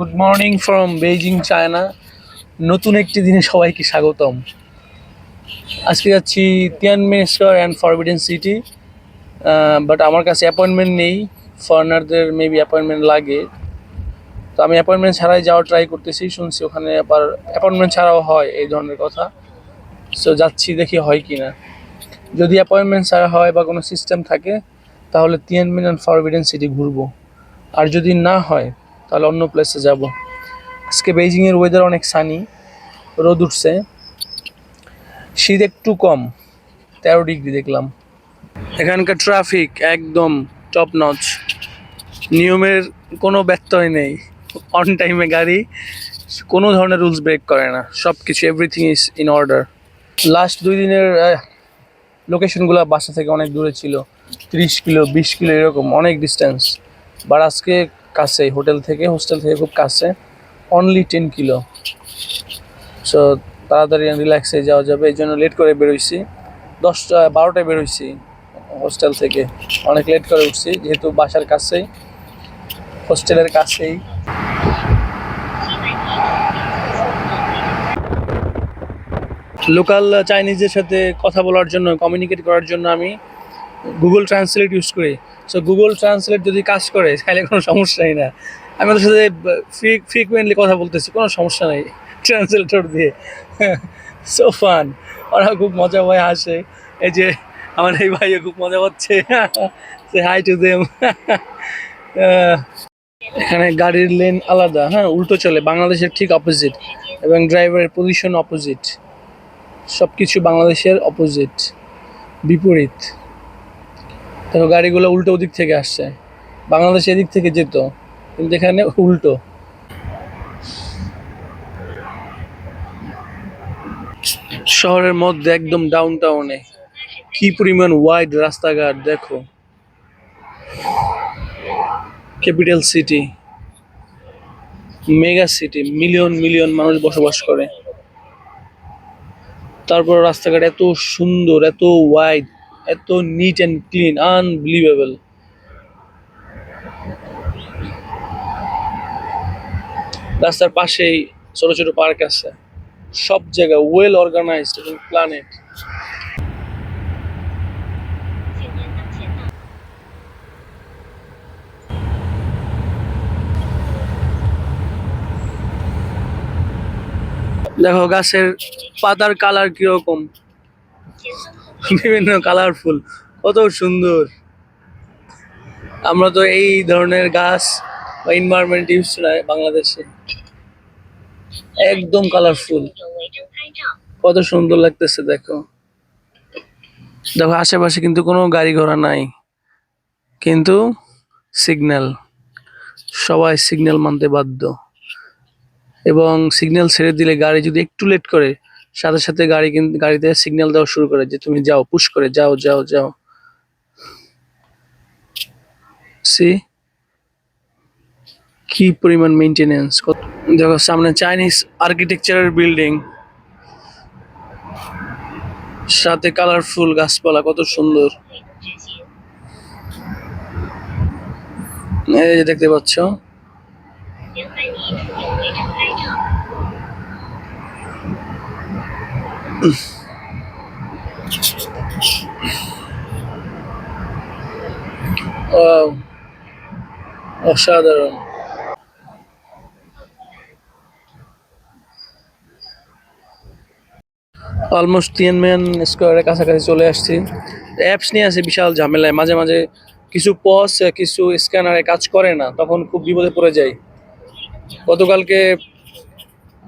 Good morning from Beijing China নতুন একটি দিনে সবাইকে স্বাগতম। আজকে যাচ্ছি Tiananmen square and forbidden city but আমার কাছে অ্যাপয়েন্টমেন্ট নেই। ফরেনারদের মেবি অ্যাপয়েন্টমেন্ট লাগে। তো আমি অ্যাপয়েন্টমেন্ট ছাড়াই যাওয়ার ট্রাই করতেছি, শুনছি ওখানে আবার অ্যাপয়েন্টমেন্ট ছাড়াও হয় এই ধরনের কথা। সো যাচ্ছি দেখি হয় কি না যদি অ্যাপয়েন্টমেন্ট ছাড়া হয় বা কোনো সিস্টেম থাকে, তাহলে তিয়ানমেন অ্যান্ড ফরবিডেন সিটি ঘুরবো। আর যদি না হয় তাহলে অন্য প্লেসে যাব। আজকে বেইজিংয়ের ওয়েদার অনেক সানি রোদ উঠছে। শীত একটু কম, তেরো ডিগ্রি দেখলাম। এখানকার ট্রাফিক একদম টপ নচ নিয়মের কোনো ব্যত্যয় নেই। অন টাইমে গাড়ি, কোনো ধরনের রুলস ব্রেক করে না। সব কিছু everything is in order last দুই দিনের লোকেশনগুলো বাসা থেকে অনেক দূরে ছিল। তিরিশ কিলো, বিশ কিলো এরকম, অনেক ডিস্টেন্স বাট আজকে কাছে হোটেল থেকে, হোস্টেল থেকে খুব কাছে অনলি টেন কিলো সো তাড়াতাড়ি রিল্যাক্সে যাওয়া যাবে, এই জন্য লেট করে বেরোইছি। দশটা, বারোটায় বেরোইছি হোস্টেল থেকে। অনেক লেট করে উঠছি, যেহেতু বাসার কাছেই, হোস্টেলের কাছেই। লোকাল চাইনিজের সাথে কথা বলার জন্য কমিউনিকেট করার জন্য আমি গুগল ট্রান্সলেট ইউজ করি। সো গুগল ট্রান্সলেট যদি কাজ করে, তাহলে কোনো সমস্যাই না। আমি ওদের সাথে ফ্রিকুয়েন্টলি কথা বলতেছি, কোনো সমস্যা নেই। ট্রান্সলেটর দিয়ে। সো ফান ওরা খুব মজা হয় হাসে। এই যে, আমার এই ভাইও খুব মজা পাচ্ছে। সে হাই টু দেম এখানে গাড়ির লেন আলাদা। হ্যাঁ উল্টো চলে। বাংলাদেশের ঠিক অপোজিট এবং ড্রাইভারের পজিশন অপোজিট সব কিছু বাংলাদেশের অপোজিট বিপরীত। দেখো, গাড়িগুলো উল্টো ওদিক থেকে আসছে। বাংলাদেশ এদিক থেকে যেত, কিন্তু এখানে উল্টো। শহরের মধ্যে একদম ডাউন টাউনে কি পরিমাণ ওয়াইড রাস্তাঘাট, দেখো। Capital city mega city million million মানুষ বসবাস করে। তারপর রাস্তাঘাট এত সুন্দর, এত ওয়াইড এত নিট অ্যান্ড ক্লিন আনবিলিভেবল রাস্তার পাশেই ছোট ছোট পার্ক আছে। সব জায়গা ওয়েল অর্গানাইজড এবং প্ল্যানেট দেখো গাছের পাতার কালার কীরকম। বিভিন্ন কালারফুল কত সুন্দর। আমরা তো এই ধরনের গাছ বা এনভায়রনমেন্ট ইউজ নয় বাংলাদেশে। একদম কালারফুল কত সুন্দর লাগতেছে, দেখো। দেখো, আশেপাশে কিন্তু কোনো গাড়ি ঘোড়া নাই। কিন্তু সিগন্যাল সবাই সিগন্যাল মানতে বাধ্য। এবং সিগন্যাল ছেড়ে দিলে গাড়ি যদি একটু লেট করে সাথে সাথে গাড়ি গাড়িতে সিগন্যাল দেওয়া শুরু করে যে তুমি যাও পুশ করে যাও যাও যাও। সি কি পরিমাণ মেনটেনেন্স দেখো, সামনে চাইনিজ আর্কিটেকচারের বিল্ডিং সাথে কালারফুল গাছপালা, কত সুন্দর। এই যে দেখতে পাচ্ছ। অসাধারণ। অলমোস্ট তিনম্যান স্কোয়ারের কাছাকাছি চলে আসছি। অ্যাপস নিয়ে আছে বিশাল ঝামেলায়। মাঝে মাঝে কিছু পস কিছু স্ক্যানারে কাজ করে না, তখন খুব বিপদে পড়ে যায় গতকালকে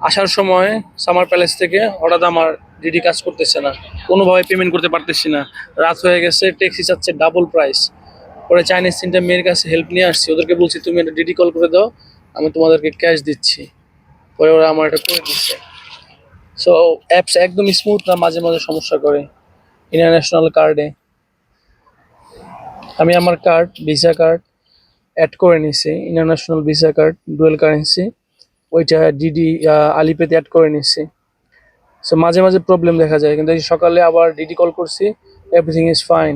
আসার সময় সামার প্যালেস থেকে হঠাৎ আমার ডিডি কাজ করতেছে না। কোনোভাবে পেমেন্ট করতে পারতেছি না। রাত হয়ে গেছে ট্যাক্সি চাচ্ছে ডাবল প্রাইস পরে চাইনিজ তিনটা মেয়ের কাছে হেল্প নিয়ে আসছি। ওদেরকে বলছি, তুমি একটা ডিডি কল করে দাও, আমি তোমাদেরকে ক্যাশ দিচ্ছি। পরে ওরা আমার এটা করে দিচ্ছে। সো অ্যাপস একদম স্মুথ না, মাঝে মাঝে সমস্যা করে। ইন্টারন্যাশনাল কার্ডে আমি আমার কার্ড ভিসা কার্ড অ্যাড করে নিছি international visa card dual currency ওইটা ডিডি আলিপেতে অ্যাড করে নিচ্ছি সো মাঝে মাঝে প্রবলেম দেখা যায়, কিন্তু সকালে আবার ডিডি কল করছি এভরিথিং ইজ ফাইন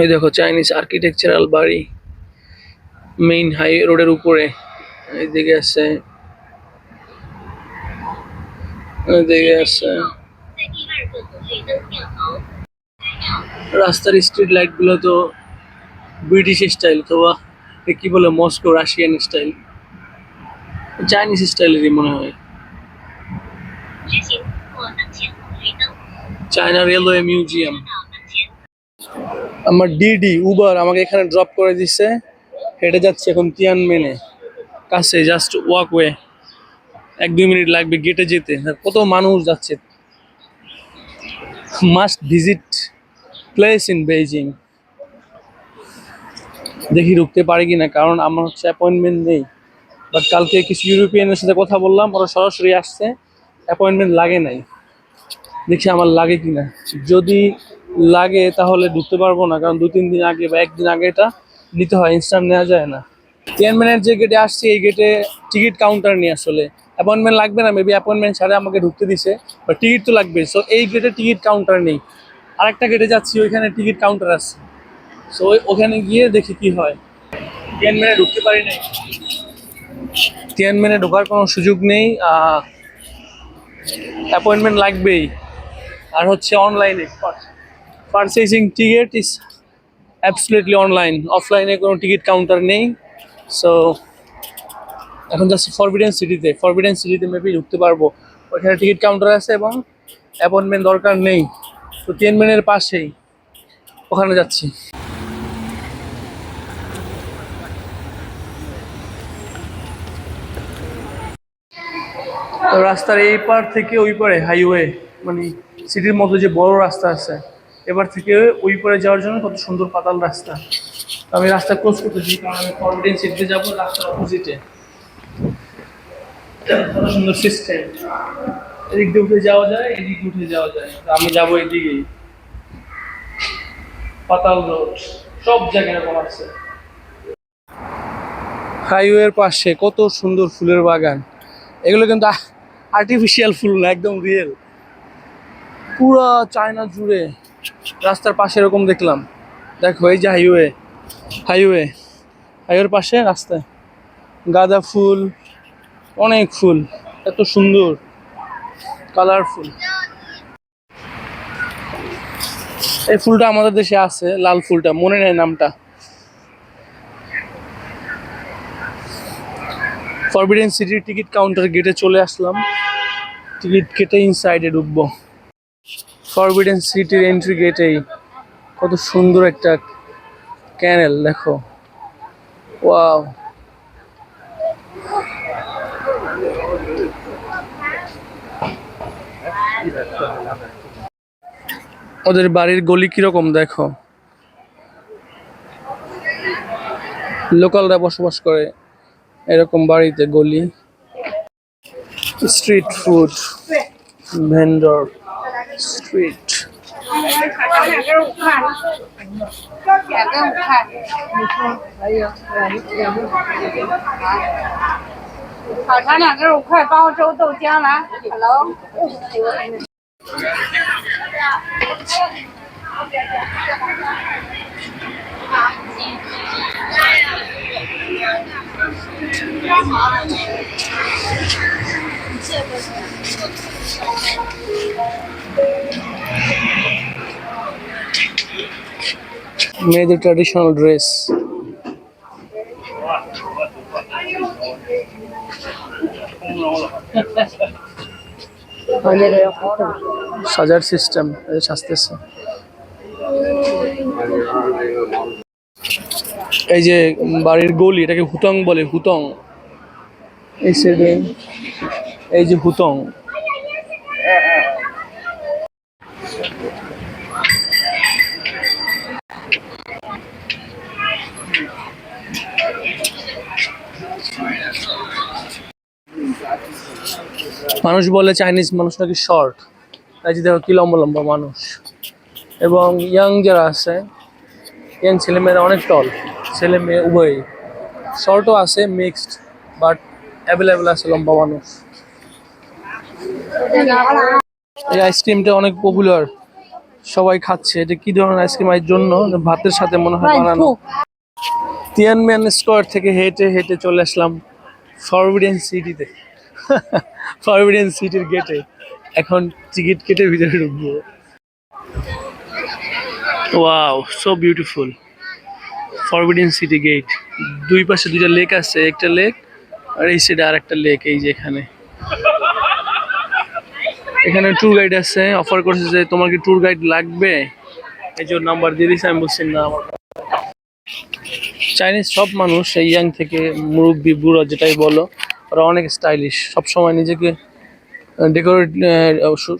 এই দেখো চাইনিজ আর্কিটেকচারাল বাড়ি মেইন হাই রোডের উপরে। এইদিকে আছে এইদিকে আছে। রাস্তার স্ট্রিট লাইটগুলো তো ব্রিটিশ স্টাইল অথবা কি বলে মস্কো রাশিয়ান স্টাইল চাইনিজ স্টাইলেরই মনে হয়। চায়না রেলওয়ে মিউজিয়াম আমার ডিডি উবার আমাকে এখানে ড্রপ করে দিচ্ছে হেঁটে যাচ্ছে এখন তিয়ান মেনে কাছে জাস্ট ওয়াকওয়ে এক দুই মিনিট লাগবে গেটে যেতে। কত মানুষ যাচ্ছে। Must visit place in Beijing দেখি ঢুকতে পারি কিনা, কারণ আমার হচ্ছে অ্যাপয়েন্টমেন্ট নেই। বাট কালকে কিছু ইউরোপিয়ানের সাথে কথা বললাম, ওরা সরাসরি আসছে। অ্যাপয়েন্টমেন্ট লাগে নাই। দেখি আমার লাগে কি না যদি লাগে তাহলে ঢুকতে পারব না, কারণ দু তিন দিন আগে বা একদিন আগে এটা নিতে হয় ইনস্ট্যান্ট নেওয়া যায় না। চেয়ারম্যানের যে গেটে আসছি, এই গেটে টিকিট কাউন্টার নিয়ে আসলে। অ্যাপয়েন্টমেন্ট লাগবে না মেবি অ্যাপয়েন্টমেন্ট ছাড়া আমাকে ঢুকতে দিছে বা টিকিট তো লাগবে। সো এই গেটে টিকিট কাউন্টার নেই। আরেকটা গেটে যাচ্ছি, ওইখানে টিকিট কাউন্টার আছে। সো ওখানে গিয়ে দেখি কি হয়। চেয়ারম্যানে ঢুকতে পারি নাই। চেয়ারম্যানে ঢোকার কোনো সুযোগ নেই অ্যাপয়েন্টমেন্ট লাগবেই। আর হচ্ছে অনলাইনে purchasing ticket is absolutely online অফলাইনে কোনো টিকিট কাউন্টার নেই। সো এখন যাচ্ছি ফরবিডেন সিটিতে ফরবিডেন সিটিতে মেবি ঢুকতে পারব। ওইখানে টিকিট কাউন্টার আছে এবং অ্যাপয়েন্টমেন্ট দরকার নেই। তো তিনমেনের পাশেই, ওখানে যাচ্ছি। তো রাস্তার এই পার থেকে ওই পারে হাইওয়ে মানে সিটির মতো যে বড় রাস্তা আছে, এবার থেকে ওই পারে যাওয়ার জন্য কত সুন্দর পাতাল রাস্তা। আমি রাস্তা ক্লোজ করতেছি, কারণ আমি ফরবিডেন সিটিতে যাব, রাস্তার অপোজিটে কত সুন্দর সিস্টেম এদিক দিয়ে উঠে যাওয়া যায়, এদিক উঠে যাওয়া যায়। আমি যাব এদিকেই। পাতাল রোড সব জায়গায় এরকম আছে। হাইওয়ের পাশে কত সুন্দর ফুলের বাগান। এগুলো কিন্তু আর্টিফিশিয়াল ফুল না, একদম রিয়েল পুরো চায়না জুড়ে রাস্তার পাশে এরকম দেখলাম। দেখো, এই যে হাইওয়ে হাইওয়ে হাইওয়ের পাশে রাস্তায় গাঁদা ফুল, অনেক ফুল, এত সুন্দর কালারফুল এই ফুলটা আমাদের দেশে আছে, লাল ফুলটা, মনে নেই নামটা। ফরবিডেন সিটির টিকিট কাউন্টার গেটে চলে আসলাম। টিকিট কেটে ইনসাইডে ঢুকবো। ফরবিডেন সিটির এন্ট্রি গেটেই কত সুন্দর একটা ক্যানেল দেখো। ওয়াও ওদের বাড়ির গলি কীরকম, দেখো। লোকালরা বসবাস করে। এরকম বাড়িতে গলি street food vendor street Hello. মেয়েদের ট্র্যাডিশনাল ড্রেস সাজার সিস্টেম সাজতেছে। এই যে বাড়ির গলি, এটাকে হুতং বলে, হুতং। এই সাইডে এই যে হুতং। মানুষ বলে চাইনিজ মানুষ নাকি শর্ট তাই যে দেখো কি লম্বা লম্বা মানুষ। এবং ইয়াং যারা আছে ইয়াং ছেলেমেয়েরা অনেক টল ছেলে মেয়ে উভয়ই। শর্টও আছে মিক্সড বাট অ্যাভেলেবেল আছে লম্বা মানুষ এই আইসক্রিমটা অনেক পপুলার সবাই খাচ্ছে। এটা কি ধরনের আইসক্রিম এর জন্য ভাতের সাথে মনে হয় বানানো। তিয়ানম্যান স্কোয়ার থেকে হেঁটে হেঁটে চলে আসলাম ফরবিডেন সিটিতে ফরবিডেন সিটির গেটে এখন টিকিট কেটে ভিতরে ঢুকবো। Wow so beautiful forbidden city gate দুই পাশে দুইটা লেক আছে, একটা লেক আর এই সাইডে আর একটা লেক এই যে এখানে। এখানে ট্যুর গাইড আছে অফার করছে যে তোমার কি ট্যুর গাইড লাগবে। এই যে নাম্বার দিয়ে দিয়েছে আমি বলছি না আমার। চাইনিজ সব মানুষ, এই ইয়াং থেকে মুরব্বি, বুড়ো যেটাই বলো, ওরা অনেক স্টাইলিশ সবসময় নিজেকে ডেকোরেট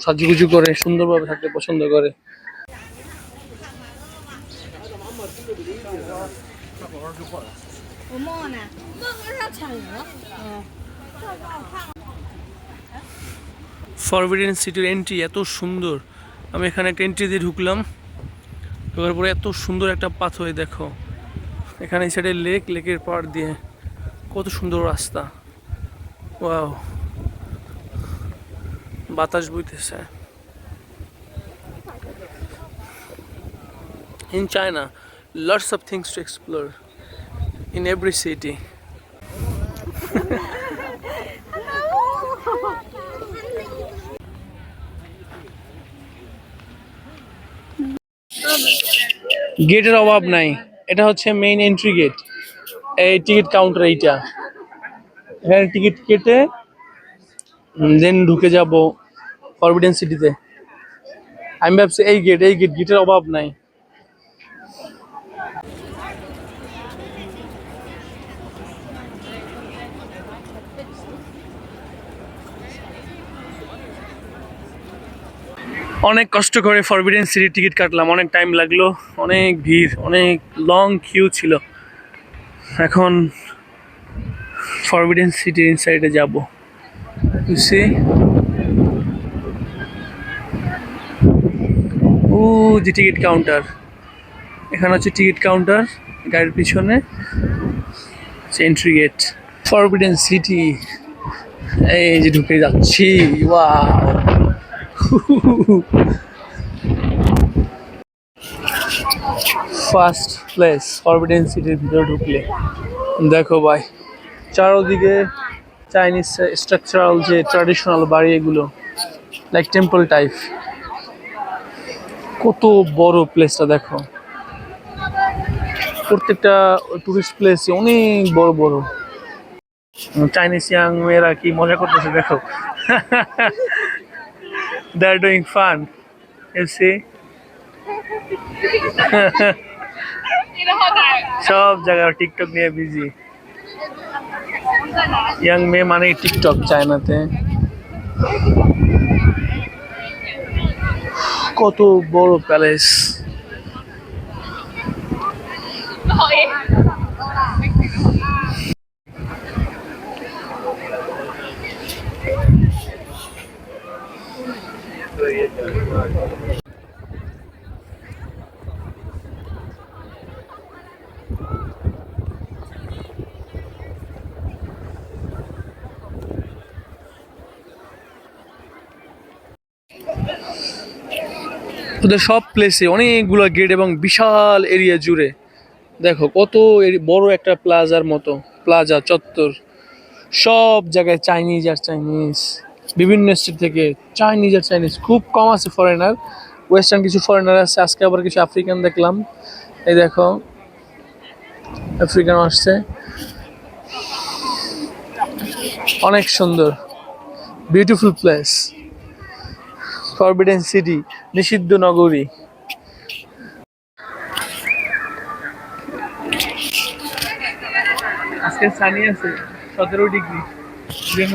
সাজুগুজু করে, সুন্দরভাবে থাকতে পছন্দ করে। ফরবিডেন সিটির এন্ট্রি এত সুন্দর। আমি এখানে একটা এন্ট্রি দিয়ে ঢুকলাম। ঢোকার পরে এত সুন্দর একটা পাথর দেখো। এখানে এই সাইডে লেক লেকের পাড় দিয়ে কত সুন্দর রাস্তা। ওয়াও বাতাস বইতেছে। In China, lots of things to explore in every city. গেটের অভাব নাই। এটা হচ্ছে মেইন এন্ট্রি গেট এই টিকিট কাউন্টার এইটা। এখানে টিকিট কেটে দেন ঢুকে যাব ফরবিডেন সিটিতে আমি ভাবছি এই গেট এই গেট গেটের অভাব নাই। অনেক কষ্ট করে ফরবিডেন সিটির টিকিট কাটলাম, অনেক টাইম লাগল, অনেক ভিড়, অনেক লং কিউ ছিল। এখন ফরবিডেন সিটির ইনসাইডে যাব। সি ও যে টিকিট কাউন্টার এখানে হচ্ছে টিকিট কাউন্টার গাড়ির পিছনে। এন্ট্রি গেট ফরবিডেন সিটি এই যে ঢুকে যাচ্ছি ওয়াও ফার্স্ট প্লেস ফরবিডেন সিটির ভিতরে ঢুকলে। দেখো ভাই, চারোদিকে চাইনিজ স্ট্রাকচারাল যে ট্র্যাডিশনাল বাড়ি এগুলো লাইক টেম্পল টাইপ কত বড় প্লেসটা দেখো। প্রত্যেকটা টুরিস্ট প্লেস অনেক বড় বড়। চাইনিজ ইয়াং মেয়েরা কি মজা করতেছে, দেখো। they are doing fun. You see? সব জায়গায় টিকটক নিয়ে বিজি ইয়াং মেয়ে মানে টিকটক চায়নাতে কত বড় প্যালেস ওদের সব প্লেসে অনেকগুলো গেট এবং বিশাল এরিয়া জুড়ে। দেখো, কত বড় একটা প্লাজার মতো। প্লাজা চত্বর, সব জায়গায় চাইনিজ আর চাইনিজ বিভিন্ন স্টেট থেকে চাইনিজ আর চাইনিজ খুব কম আছে ফরেনার ওয়েস্টার্ন কিছু ফরেনার আছে, আজকে আবার কিছু আফ্রিকান দেখলাম। এই দেখো আফ্রিকান আসছে। অনেক সুন্দর। বিউটিফুল প্লেস ফরবিডেন সিটি নিষিদ্ধ নগরী। আজকে সানি আছে সতেরো ডিগ্রি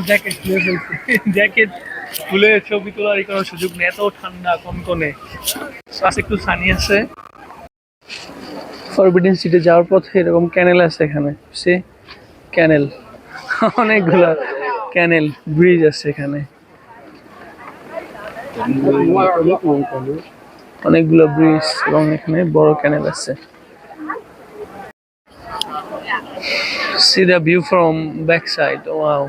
জ্যাকেট খুলে ফেলছে। জ্যাকেট খুলে ছবি তোলার কোনো সুযোগ নেই এত ঠান্ডা কনকনে। আজকে একটু সানি আছে। ফরবিডেন সিটি যাওয়ার পথে এরকম ক্যানেল আছে এখানে। সে ক্যানেল অনেকগুলা ক্যানেল ব্রিজ আছে এখানে। অনেকগুলো ব্রিজ এবং এখানে বড় ক্যানেল আছে See the view from backside. Wow.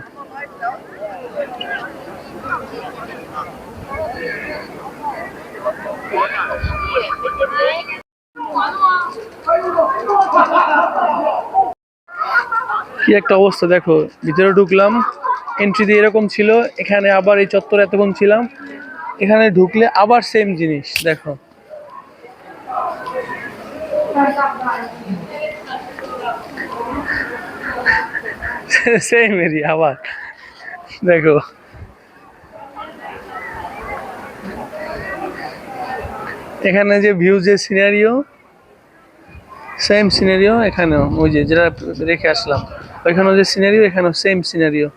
কি একটা অবস্থা দেখো, ভিতরে ঢুকলাম এন্ট্রি দিয়ে এরকম ছিল, এখানে আবার এই চত্বরে এতক্ষণ ছিলাম এখানে ঢুকলে আবার সেম জিনিস, দেখো। সেম এরিয়া আবার। দেখো। এখানে যে ভিউ যে সিনারিও সেম সিনারিও এখানেও, ওই যে যেটা রেখে আসলাম। ওইখানেও যে সিনারিও এখানেও সেম সিনারিও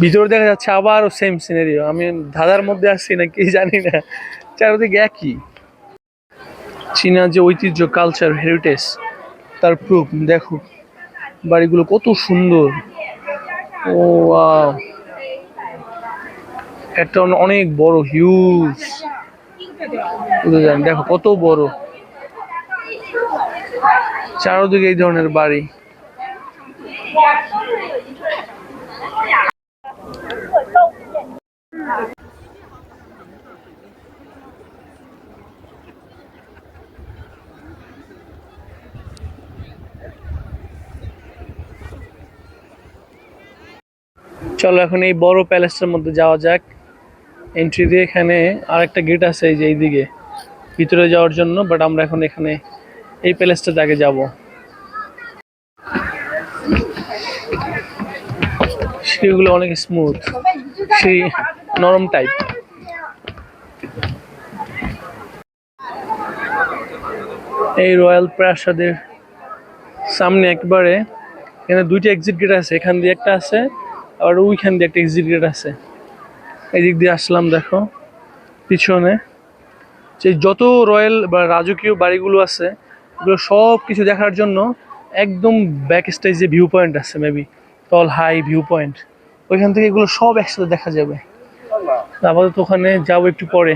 ভিতরে দেখা যাচ্ছে আবারও সেম সিনারিও আমি ধাঁধার মধ্যে আসছি না কি জানি না। চারদিকে একই। চীনা যে ঐতিহ্য কালচার হেরিটেজ তার প্রুফ দেখো। বাড়িগুলো কত সুন্দর। ও একটা অনেক বড় হিউজ দেখো, কত বড়। চারদিকে এই ধরনের বাড়ি। চলো এখন এই বড় প্যালেসটার মধ্যে যাওয়া যাক। এন্ট্রি দিয়ে এখানে আরেকটা গেট আছে এই যে এইদিকে। ভিতরে যাওয়ার জন্য বাট আমরা এখন এখানে এই প্যালেসটাতে আগে যাব। সিঁড়িগুলো অনেক স্মুথ সেই নরম টাইপ এই রয়্যাল প্রাসাদের সামনে একবারে, এখানে দুইটা এক্সিট গেট আছে, এখান দিয়ে একটা আছে আর ওইখান দিয়ে একটা এক্সিট গেট আছে। এই দিক দিয়ে আসলাম, দেখো, পিছনে। যে যত রয়্যাল বা রাজকীয় বাড়িগুলো আছে, এগুলো সব কিছু দেখার জন্য একদম ব্যাক স্টেজে ভিউ পয়েন্ট আছে মেবি তল হাই ভিউ পয়েন্ট ওইখান থেকে এগুলো সব একসাথে দেখা যাবে। আপাতত ওখানে যাব একটু পরে।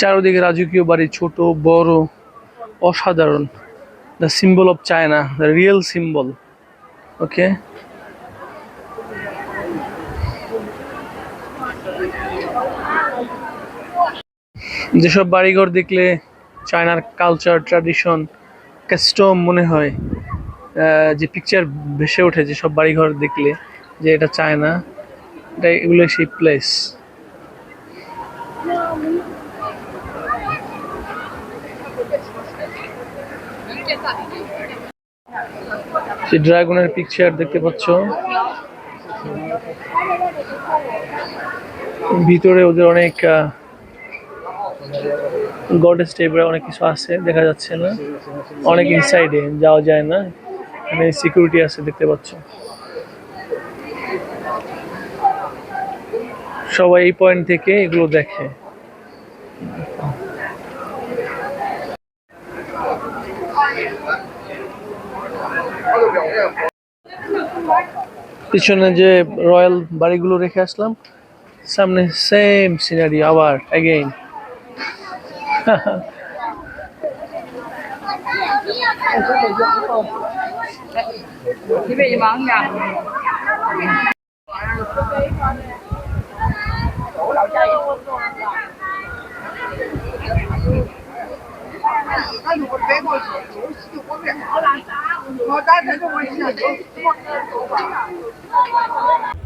চারদিকে রাজকীয় বাড়ি ছোট বড় অসাধারণ। The symbol of China the real symbol okay যেসব বাড়িঘর দেখলে চায়নার কালচার ট্র্যাডিশন কাস্টম মনে হয় যে পিকচার ভেসে ওঠে, যে সব বাড়িঘর দেখলে, যে এটা চায়না, এটা এগুলো সেই প্লেস যে ড্রাগনের পিকচার দেখতে পাচ্ছ। ভিতরে ওদের অনেক গডেস টাইপের অনেক কিছু আছে, দেখা যাচ্ছে না। অনেক ইনসাইডে যাওয়া যায় না। এখানে সিকিউরিটি আছে দেখতে পাচ্ছ। সবাই এই পয়েন্ট থেকে এগুলো দেখে। পিছনে যে রয়্যাল বাড়িগুলো রেখে আসলাম, সামনে সেম সিনারি আবার again Chỉ vì món nha Hãy subscribe cho kênh Ghiền Mì Gõ Để không bỏ lỡ những video hấp dẫn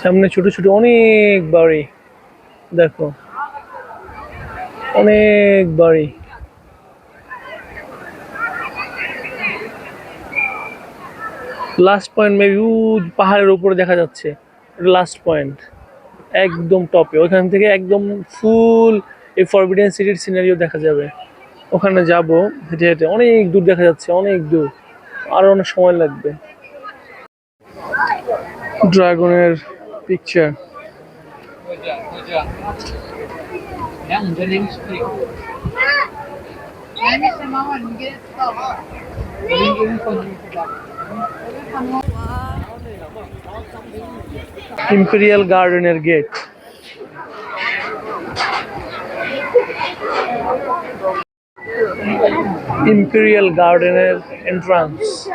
সামনে ছোট ছোট অনেক বাড়ি, দেখো। অনেক বাড়ি। লাস্ট পয়েন্ট মেবি পাহাড়ের উপরে দেখা যাচ্ছে। লাস্ট পয়েন্ট একদম টপে ওখান থেকে একদম ফুল এই ফরবিডেন সিটির সিনারিও দেখা যাবে। ওখানে যাব, হেঁটে হেঁটে। অনেক দূর দেখা যাচ্ছে, অনেক দূর। আরও অনেক সময় লাগবে। ড্রাগনের Imperial Gardener Gate. Imperial Gardener Entrance.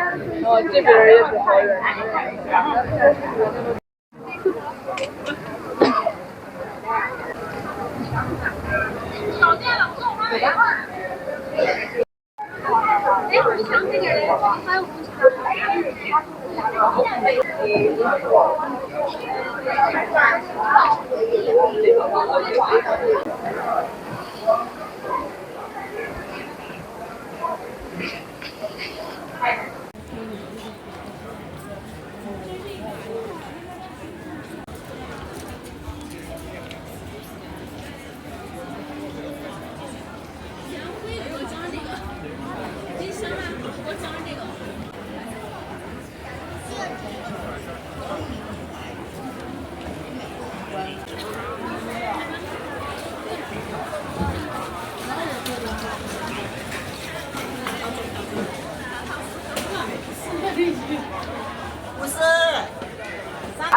ที่นี่มีอะไรบ้างคะ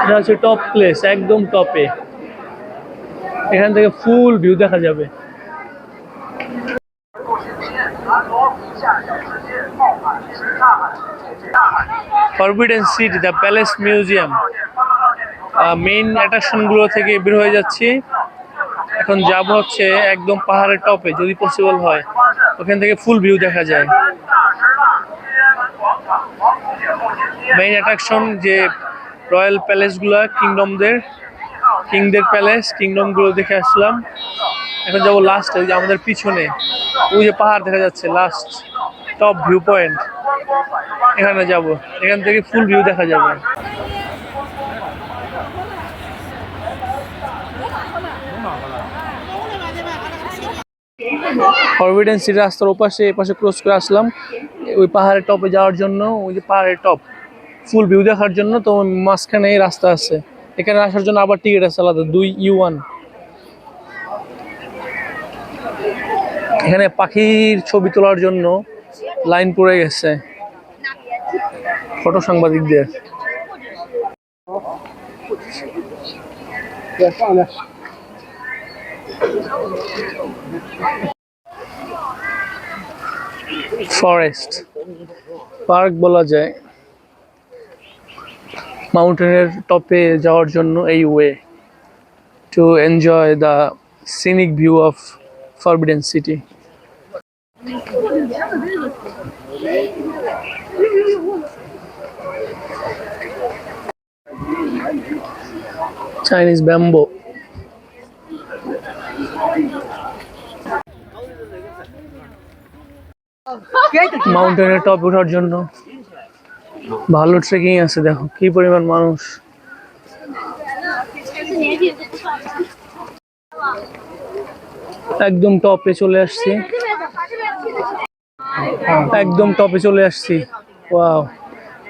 এটা হচ্ছে টপ প্লেস একদম টপে এখান থেকে ফুল ভিউ দেখা যাবে। Forbidden city the palace museum main অ্যাট্রাকশনগুলো থেকে বের হয়ে যাচ্ছি। এখন যাব হচ্ছে একদম পাহাড়ের টপে যদি পসিবল হয়। ওখান থেকে ফুল ভিউ দেখা যায়। মেইন অ্যাট্রাকশন যে রয়্যাল প্যালেসগুলো, কিংডমদের, কিংদের প্যালেস, কিংডমগুলো দেখে আসলাম। এখন যাব লাস্ট ওই যে আমাদের পিছনে, ওই যে পাহাড় দেখা যাচ্ছে লাস্ট টপ ভিউ পয়েন্ট এখানে যাব, এখান থেকে ফুল ভিউ দেখা যাবে। ফরবিডেন সিটি রাস্তার ওপাশে, এপাশে ক্রস করে আসলাম, ওই পাহাড়ের টপে যাওয়ার জন্য, ওই যে পাহাড়ের টপ ফুল ভিউ দেখার জন্য তো মাঝখানে এই রাস্তা আছে। এখানে আসার জন্য আবার টিকিট আছে আলাদা, দুই ইউ ওয়ান এখানে পাখির ছবি তোলার জন্য লাইন পড়ে গেছে। ফটো সাংবাদিকদের। ফরেস্ট পার্ক বলা যায়। মাউন্টেনের টপে যাওয়ার জন্য এই way to enjoy the scenic view of forbidden city Chinese bamboo মাউন্টেনের top ওঠার জন্য। ভালো ট্রেকিং আছে, দেখো, কি পরিমাণ মানুষ। একদম টপে চলে আসছি। একদম টপে চলে আসছি। ওয়াও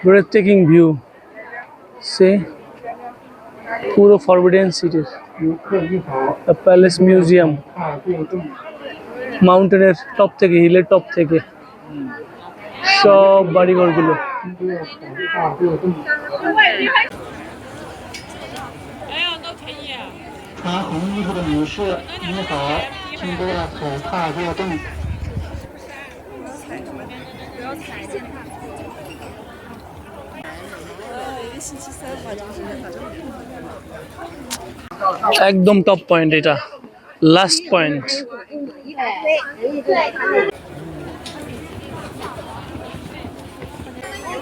ব্রেথ টেকিং ভিউ সে পুরো ফরবিডেন সিটির প্যালেস মিউজিয়াম মাউন্টেনের টপ থেকে হিলের টপ থেকে। সব বাড়িঘরগুলো। 穿红衣服的女士，你好，请拨打手帕过动。 একদম টপ পয়েন্ট এটা লাস্ট পয়েন্ট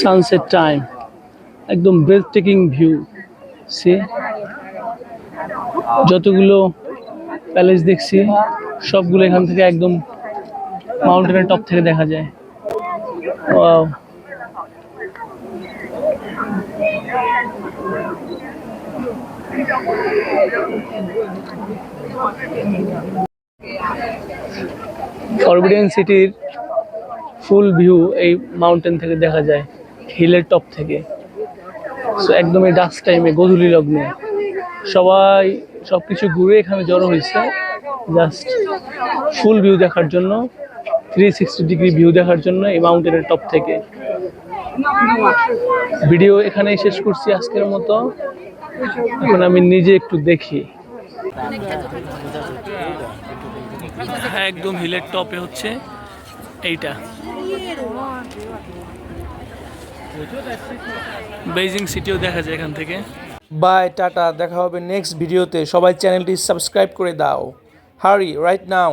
সানসেট টাইম একদম ব্রেথ টেকিং ভিউ সে যতগুলো প্যালেস দেখছি, সবগুলো এখান থেকে একদম মাউন্টেনের টপ থেকে দেখা যায়। ওয়াও ফরবিডেন সিটির ফুল ভিউ এই মাউন্টেন থেকে দেখা যায়, হিলের টপ থেকে। সো একদমই ডাস্ক টাইমে গধূলি লগ্নে। সবাই সব কিছু ঘুরে এখানে জড়ো হয়েছে। জাস্ট ফুল ভিউ দেখার জন্য থ্রি সিক্সটি ডিগ্রি ভিউ দেখার জন্য এই মাউন্টেনের টপ থেকে। ভিডিও এখানেই শেষ করছি আজকের মতো। এখন আমি নিজে একটু দেখি। হ্যাঁ একদম হিলের টপে হচ্ছে, এইটা। বেজিং সিটিও দেখা যায় এখান থেকে। বাই টাটা দেখা হবে নেক্সট ভিডিওতে সবাই চ্যানেলটি সাবস্ক্রাইব করে দাও। হারি রাইট নাও